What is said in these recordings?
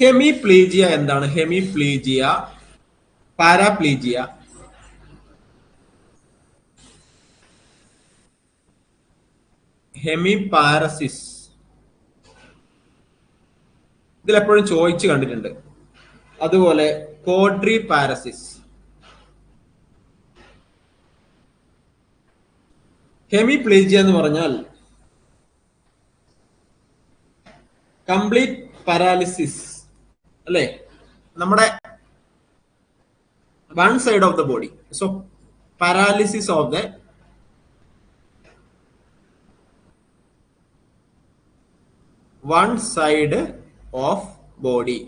Hemiplegia എന്താണ്? Hemiplegia paraplegia. ഹെമിപാരസിസ്. ഇതിലെപ്പോഴും ചോദിച്ചു കണ്ടിട്ടുണ്ട്. അതുപോലെ കോഡ്രി പാരസിസ് ഹെമിപ്ലീജിയ എന്ന് പറഞ്ഞാൽ കംപ്ലീറ്റ് പാരാലിസിസ്. അല്ലേ? നമ്മുടെ one side of the body so paralysis of the one side of body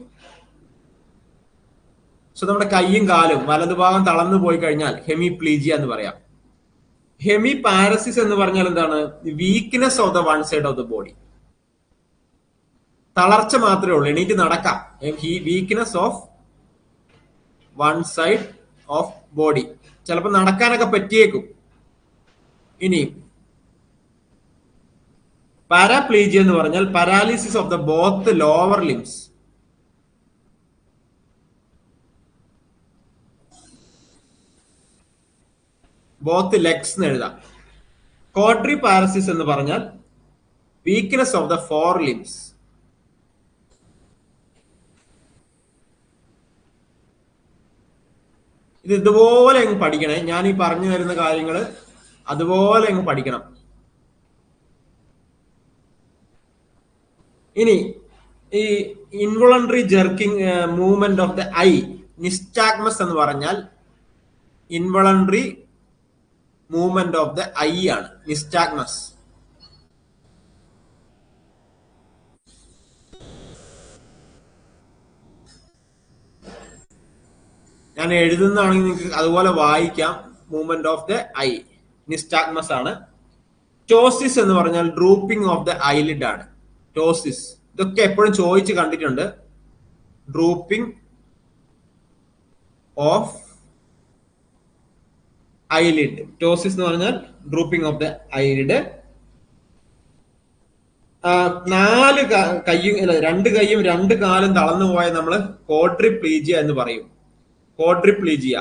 so നമ്മുടെ കൈയും കാലും വലതുഭാഗം തളർന്നു പോയി കഴിഞ്ഞാൽ ഹെമി പ്ലീജിയ എന്ന് പറയാം. ഹെമി പാരസിസ് എന്ന് പറഞ്ഞാൽ എന്താണ്? Weakness of the one side of the body തളർച്ച മാത്രമേ ഉള്ളൂ. എണീറ്റ് നടക്കാം. Weakness of one side of body ചിലപ്പോൾ നടക്കാനൊക്കെ പറ്റിയേക്കും. ഇനി പാരാപ്ലീജിയ എന്ന് പറഞ്ഞാൽ paralysis of the both lower limbs both legs എന്ന് എഴുതാം. കോട്രി പാരസിസ് എന്ന് പറഞ്ഞാൽ weakness of the four limbs ഇത് ഇതുപോലെ അങ്ങ് പഠിക്കണേ. ഞാൻ ഈ പറഞ്ഞു തരുന്ന കാര്യങ്ങൾ അതുപോലെ അങ്ങ് പഠിക്കണം. ഇനി ഈ involuntary jerking movement of the eye nystagmus എന്ന് പറഞ്ഞാൽ involuntary movement of the eye ആണ്. നിസ്റ്റാഗ്മസ് ഞാൻ എഴുതുന്നതാണെങ്കിൽ നിങ്ങൾക്ക് അതുപോലെ വായിക്കാം. Movement of the eye nystagmus ആണ്. ടോസിസ് എന്ന് പറഞ്ഞാൽ ഡ്രൂപ്പിംഗ് ഓഫ് ദ ഐലിഡ് ആണ്. ടോസിസ് ഇതൊക്കെ എപ്പോഴും ചോദിച്ച് കണ്ടിട്ടുണ്ട്. ഡ്രൂപ്പിംഗ് ഓഫ് ഐലിഡ് ടോസിസ് എന്ന് പറഞ്ഞാൽ ഡ്രൂപ്പിംഗ് ഓഫ് ദ ഐലിഡ് നാല് കയ്യും രണ്ട് കയ്യും രണ്ട് കാലും തളർന്നു പോയ നമ്മൾ കോട്രിപ്ലീജിയ എന്ന് പറയും. കോട്രിപ്ലീജിയ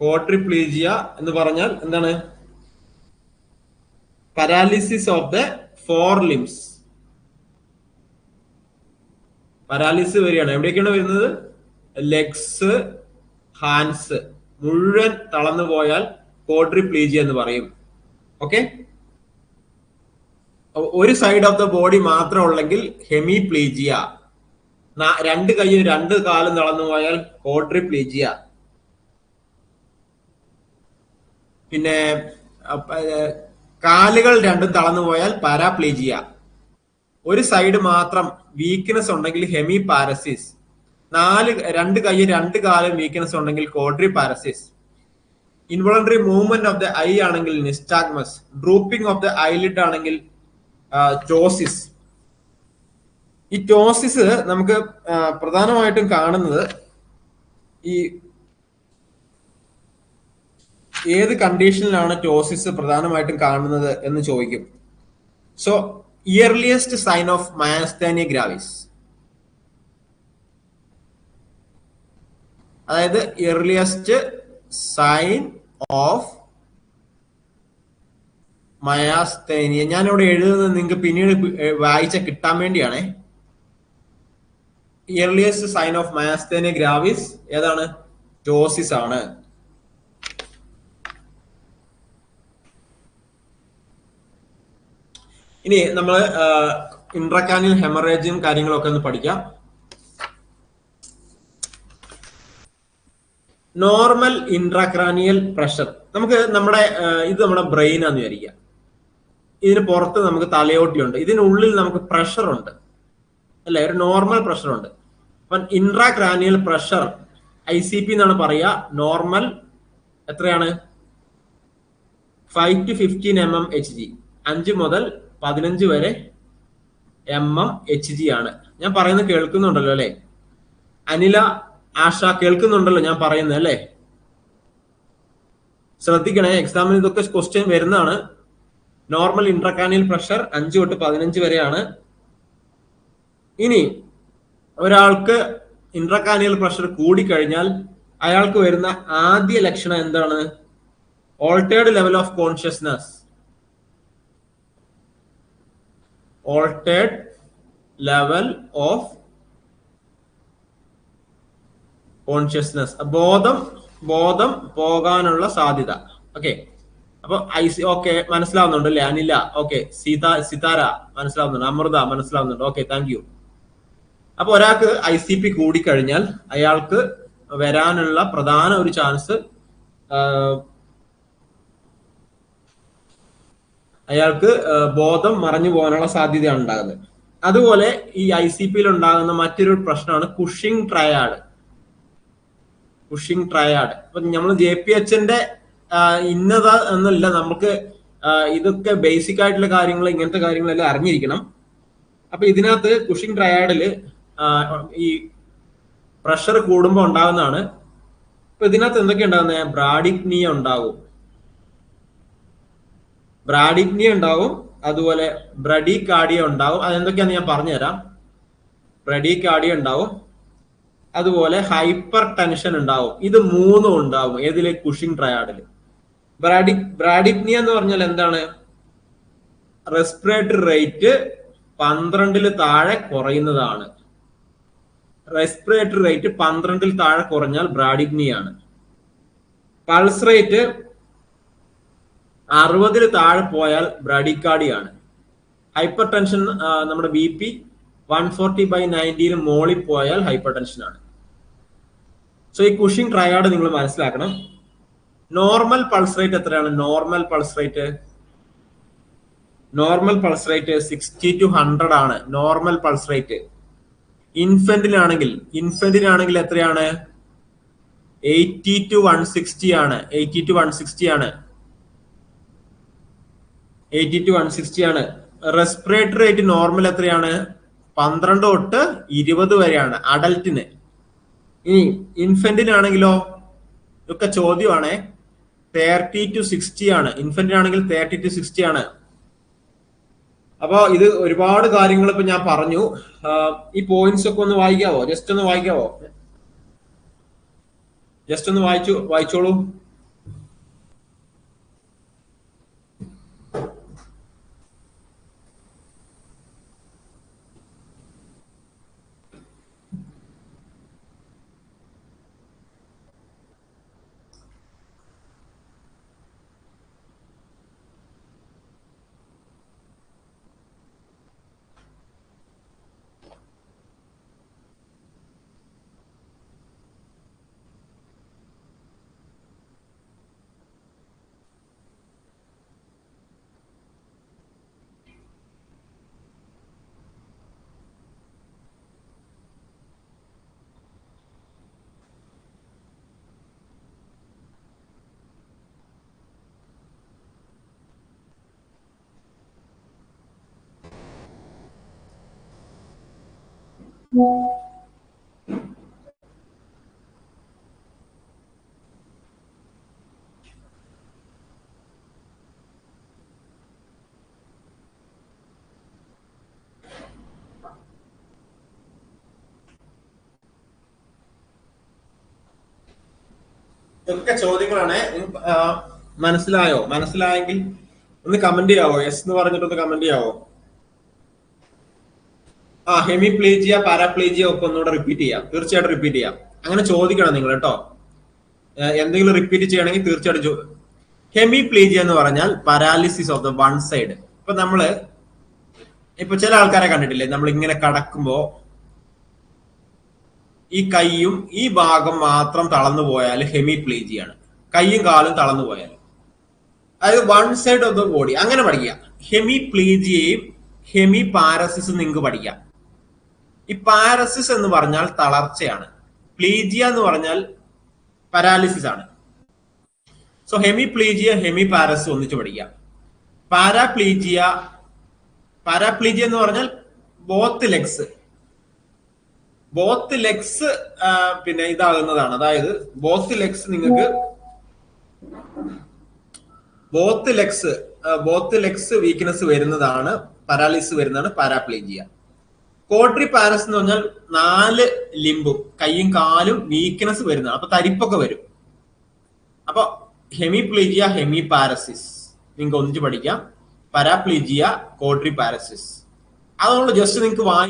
കോട്രിപ്ലീജിയ എന്ന് പറഞ്ഞാൽ എന്താണ്? Paralysis of the four limbs paralysis വരികയാണ്. എവിടേക്കാണ് വരുന്നത്? ലെഗ്സ് ഹാൻഡ്സ് മുഴുവൻ തളർന്നു പോയാൽ കോട്രിപ്ലീജിയ എന്ന് പറയും. ഓക്കെ ഒരു സൈഡ് ഓഫ് ദ ബോഡി മാത്രം ഉള്ളെങ്കിൽ ഹെമിപ്ലീജിയ രണ്ട് കൈയും രണ്ട് കാലും തളർന്നു പോയാൽ കോട്രിപ്ലീജിയ പിന്നെ കാലുകൾ രണ്ടും തളർന്നു പോയാൽ പാരാപ്ലീജിയ. ഒരു സൈഡ് മാത്രം വീക്ക്നെസ് ഉണ്ടെങ്കിൽ ഹെമി പാരസിസ് നാല് രണ്ട് കൈ രണ്ട് കാലും വീക്ക്നെസ് ഉണ്ടെങ്കിൽ quadriparesis involuntary movement of the eye ആണെങ്കിൽ nystagmus drooping of the eyelid ആണെങ്കിൽ ടോസിസ് ഈ ടോസിസ് നമുക്ക് പ്രധാനമായിട്ടും കാണുന്നത് ഈ ഏത് കണ്ടീഷനിലാണ് ടോസിസ് പ്രധാനമായിട്ടും കാണുന്നത് എന്ന് ചോദിക്കും. So earliest sign of myasthenia gravis അതായത് ഇയർലിയസ്റ്റ് സൈൻ ഓഫ് മയാസ്തേനിയ ഞാനിവിടെ എഴുതുന്നത് നിങ്ങൾക്ക് പിന്നീട് വായിച്ച കിട്ടാൻ വേണ്ടിയാണേ. Earliest sign of myasthenia gravis ഏതാണ്? ജോസിസ് ആണ്. ഇനി നമ്മൾ ഇൻട്രക്കാനിൽ ഹെമറേജും കാര്യങ്ങളൊക്കെ ഒന്ന് പഠിക്കാം. നോർമൽ ഇൻട്രാക്രാനിയൽ പ്രഷർ നമുക്ക് നമ്മുടെ ഇത് നമ്മുടെ ബ്രെയിൻ ആണെന്ന് വിചാരിക്കുക ഇതിന് പുറത്ത് നമുക്ക് തലയോട്ടിയുണ്ട്. ഇതിനുള്ളിൽ നമുക്ക് പ്രഷർ ഉണ്ട്. അല്ലെ? ഒരു നോർമൽ പ്രഷർ ഉണ്ട്. അപ്പം intracranial pressure I C P എന്നാണ് പറയുക. നോർമൽ എത്രയാണ്? Five to fifteen m m H g അഞ്ച് മുതൽ പതിനഞ്ച് വരെ എം എം എച്ച് ജി ആണ്. ഞാൻ പറയുന്നത് കേൾക്കുന്നുണ്ടല്ലോ അല്ലെ? അനില ആഷ കേൾക്കുന്നുണ്ടല്ലോ ഞാൻ പറയുന്നത് അല്ലേ? ശ്രദ്ധിക്കണേ എക്സാമിന് ഇതൊക്കെ ക്വസ്റ്റ്യൻ വരുന്നതാണ്. നോർമൽ ഇൻട്രക്കാനിയൽ പ്രഷർ അഞ്ച് തൊട്ട് പതിനഞ്ച് വരെയാണ്. ഇനി ഒരാൾക്ക് ഇൻട്രക്കാനിയൽ പ്രഷർ കൂടിക്കഴിഞ്ഞാൽ അയാൾക്ക് വരുന്ന ആദ്യ ലക്ഷണം എന്താണ്? Altered level of consciousness altered level of consciousness ബോധം ബോധം പോകാനുള്ള സാധ്യത. ഓക്കെ അപ്പൊ ഐ സി ഓക്കെ മനസ്സിലാവുന്നുണ്ട് അല്ലേ? അനില ഓക്കെ സീത സിതാര മനസ്സിലാവുന്നുണ്ട്. അമൃത മനസ്സിലാവുന്നുണ്ട്. ഓക്കെ താങ്ക് യു അപ്പൊ ഒരാൾക്ക് ഐ സി പി കൂടിക്കഴിഞ്ഞാൽ അയാൾക്ക് വരാനുള്ള പ്രധാന ഒരു ചാൻസ് അയാൾക്ക് ബോധം മറഞ്ഞു പോകാനുള്ള സാധ്യതയാണ് ഉണ്ടാകുന്നത്. അതുപോലെ ഈ ഐ സി പിയിൽ ഉണ്ടാകുന്ന മറ്റൊരു പ്രശ്നമാണ് കുഷിംഗ് ട്രയാഡ് കുഷിംഗ് ട്രയാഡ് അപ്പൊ നമ്മൾ ജെ പി എച്ചിന്റെ ഇന്നത എന്നല്ല നമുക്ക് ഇതൊക്കെ ബേസിക് ആയിട്ടുള്ള കാര്യങ്ങൾ ഇങ്ങനത്തെ കാര്യങ്ങളെല്ലാം അറിഞ്ഞിരിക്കണം. അപ്പൊ ഇതിനകത്ത് കുഷിംഗ് ട്രയാഡിൽ ഈ പ്രഷർ കൂടുമ്പോൾ ഉണ്ടാകുന്നതാണ് ഇപ്പൊ ഇതിനകത്ത് എന്തൊക്കെ ഉണ്ടാകുന്നത് ബ്രാഡിക്നിയ ഉണ്ടാകും ബ്രാഡിക്നിയ ഉണ്ടാവും അതുപോലെ ബ്രഡി കാർഡിയ ഉണ്ടാവും. അതെന്തൊക്കെയാന്ന് ഞാൻ പറഞ്ഞുതരാം. ബ്രഡി കാർഡിയ ഉണ്ടാവും അതുപോലെ ഹൈപ്പർ ടെൻഷൻ ഉണ്ടാവും. ഇത് മൂന്നും ഉണ്ടാവും ഏതിലെ? കുഷിംഗ് ട്രയാഡിൽ ബ്രാഡി ബ്രാഡിക്നിയ എന്ന് പറഞ്ഞാൽ എന്താണ്? റെസ്പിറേറ്ററി റേറ്റ് പന്ത്രണ്ടിൽ താഴെ കുറയുന്നതാണ്. റെസ്പിറേറ്ററി റേറ്റ് പന്ത്രണ്ടിൽ താഴെ കുറഞ്ഞാൽ ബ്രാഡിഗ്നിയാണ്. പൾസ് റേറ്റ് അറുപതിൽ താഴെ പോയാൽ ബ്രാഡിക്കാർഡിയാണ് ഹൈപ്പർ ടെൻഷൻ നമ്മുടെ B P one forty by നയന്റിയിൽ മോളിൽ പോയാൽ ഹൈപ്പർ ടെൻഷൻ ആണ് സോ ഈ കുഷിംഗ് ട്രയാഡ് നിങ്ങൾ മനസ്സിലാക്കണം. നോർമൽ പൾസ് റേറ്റ് എത്രയാണ്? Normal pulse rate normal pulse rate sixty to hundred ആണ് നോർമൽ പൾസ് റേറ്റ്. ഇൻഫന്റിനാണെങ്കിൽ ഇൻഫെന്റിലാണെങ്കിൽ എത്രയാണ്? എയ്റ്റി ടു വൺ സിക്സ്റ്റി ആണ്. എയ്റ്റി ടു വൺ സിക്സ്റ്റി ആണ്. എയ്റ്റി ടു വൺ സിക്സ്റ്റി ആണ്. റെസ്പിറേറ്ററി റേറ്റ് നോർമൽ എത്രയാണ്? പന്ത്രണ്ട് തൊട്ട് ഇരുപത് വരെയാണ് അഡൽറ്റിന് ഇനി ഇൻഫന്റിനാണെങ്കിലോ ഇതൊക്കെ ചോദ്യമാണ്. തേർട്ടി ടു സിക്സ്റ്റി ആണ്. ഇൻഫന്റിനാണെങ്കിൽ തേർട്ടി ടു സിക്സ്റ്റി ആണ്. അപ്പൊ ഇത് ഒരുപാട് കാര്യങ്ങൾ ഇപ്പൊ ഞാൻ പറഞ്ഞു. ഈ പോയിന്റ്സ് ഒക്കെ ഒന്ന് വായിക്കാവോ? ജസ്റ്റ് ഒന്ന് വായിക്കാവോ? ജസ്റ്റ് ഒന്ന് വായിച്ചു വായിച്ചോളൂ. ഇതൊക്കെ ചോദ്യങ്ങളാണ്. മനസ്സിലായോ? മനസ്സിലായെങ്കിൽ ഒന്ന് കമന്റ് ചെയ്യാവോ? എസ് എന്ന് പറഞ്ഞിട്ട് ഒന്ന് കമന്റ് ചെയ്യാവോ? ആ ഹെമിപ്ലേജിയ പാരാപ്ലേജിയ ഒക്കെ ഒന്നുകൂടെ റിപ്പീറ്റ് ചെയ്യാം. തീർച്ചയായിട്ടും റിപ്പീറ്റ് ചെയ്യാം. അങ്ങനെ ചോദിക്കണം നിങ്ങൾ കേട്ടോ. എന്തെങ്കിലും റിപ്പീറ്റ് ചെയ്യണമെങ്കിൽ തീർച്ചയായിട്ടും ഹെമിപ്ലേജിയ എന്ന് പറഞ്ഞാൽ paralysis of the one side ഇപ്പൊ നമ്മൾ ഇപ്പൊ ചില ആൾക്കാരെ കണ്ടിട്ടില്ലേ? നമ്മൾ ഇങ്ങനെ കടക്കുമ്പോ ഈ കൈയും ഈ ഭാഗം മാത്രം തളർന്നു പോയാൽ ഹെമിപ്ലേജിയാണ് കൈയും കാലും തളർന്നു പോയാൽ അതായത് one side of the body അങ്ങനെ പഠിക്കുക. ഹെമിപ്ലേജിയയും ഹെമി പാരസിസും നിങ്ങൾക്ക് പഠിക്കാം. ഈ പാരസിസ് എന്ന് പറഞ്ഞാൽ തളർച്ചയാണ്. പ്ലീജിയ എന്ന് പറഞ്ഞാൽ പാരാലിസിസ് ആണ്. So hemiplegia hemiparesis ഒന്നിച്ച് പഠിക്കാം. പാരാപ്ലീജിയ പാരാപ്ലീജിയ എന്ന് പറഞ്ഞാൽ ബോത്ത് ലെഗ്സ് ബോത്ത് ലെഗ്സ് പിന്നെ ഇതാകുന്നതാണ്. അതായത് ബോത്ത് ലെഗ്സ് നിങ്ങൾക്ക് both legs both legs weakness വരുന്നതാണ് പാരാലിസിസ് വരുന്നതാണ് പാരാപ്ലേജിയ. കോട്രി പാരസ് എന്ന് പറഞ്ഞാൽ നാല് ലിംബും കൈയും കാലും വീക്ക്നെസ് വരുന്നതാണ് അപ്പൊ തരിപ്പൊക്കെ വരും. അപ്പൊ ഹെമിപ്ലീജിയ ഹെമി പാരസിസ് നിങ്ങൾക്ക് ഒന്നിച്ച് പഠിക്കാം. പരാപ്ലീജിയ കോട്രി പാരസിസ് അത് നമ്മൾ ജസ്റ്റ് നിങ്ങൾക്ക്